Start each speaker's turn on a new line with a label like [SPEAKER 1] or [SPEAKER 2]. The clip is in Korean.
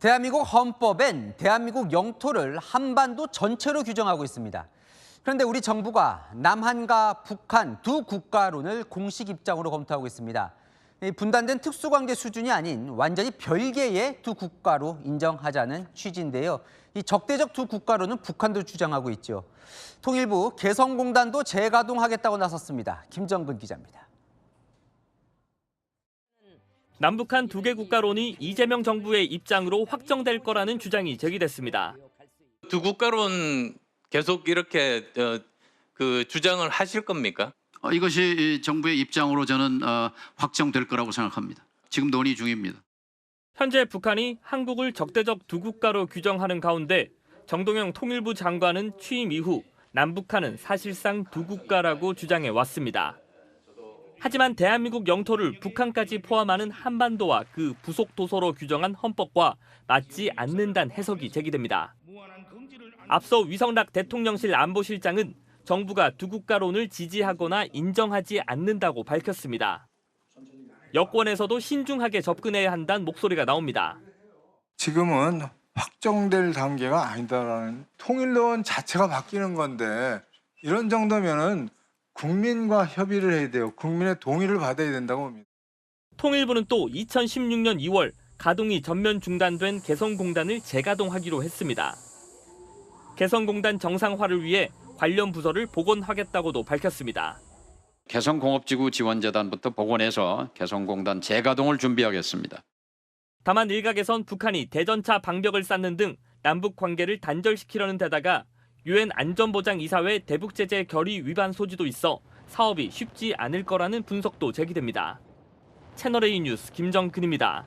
[SPEAKER 1] 대한민국 헌법엔 대한민국 영토를 한반도 전체로 규정하고 있습니다. 그런데 우리 정부가 남한과 북한 두 국가론을 공식 입장으로 검토하고 있습니다. 이 분단된 특수관계 수준이 아닌 완전히 별개의 두 국가로 인정하자는 취지인데요. 이 적대적 두 국가로는 북한도 주장하고 있죠. 통일부 개성공단도 재가동하겠다고 나섰습니다. 김정근 기자입니다.
[SPEAKER 2] 남북한 두 개 국가론이 이재명 정부의 입장으로 확정될 거라는 주장이 제기됐습니다.
[SPEAKER 3] 두 국가론 계속 이렇게 어, 그 주장을 하실 겁니까?
[SPEAKER 4] 어, 이것이 이 정부의 입장으로 저는 어, 확정될 거라고 생각합니다. 지금 논의 중입니다.
[SPEAKER 2] 현재 북한이 한국을 적대적 두 국가로 규정하는 가운데 정동영 통일부 장관은 취임 이후 남북한은 사실상 두 국가라고 주장해 왔습니다. 하지만 대한민국 영토를 북한까지 포함하는 한반도와 그 부속 도서로 규정한 헌법과 맞지 않는다는 해석이 제기됩니다. 앞서 위성락 대통령실 안보실장은 정부가 두 국가론을 지지하거나 인정하지 않는다고 밝혔습니다. 여권에서도 신중하게 접근해야 한다는 목소리가 나옵니다.
[SPEAKER 5] 지금은 확정될 단계가 아니다라는 통일론 자체가 바뀌는 건데 이런 정도면은 국민과 협의를 해야 돼요. 국민의 동의를 받아야 된다고 봅니다.
[SPEAKER 2] 통일부는 또 2016년 2월 가동이 전면 중단된 개성공단을 재가동하기로 했습니다. 개성공단 정상화를 위해 관련 부서를 복원하겠다고도 밝혔습니다.
[SPEAKER 4] 개성공업지구 지원재단부터 복원해서 개성공단 재가동을 준비하겠습니다.
[SPEAKER 2] 다만 일각에선 북한이 대전차 방벽을 쌓는 등 남북 관계를 단절시키려는 데다가 유엔 안전보장 이사회 대북 제재 결의 위반 소지도 있어 사업이 쉽지 않을 거라는 분석도 제기됩니다. 채널A 뉴스 김정근입니다.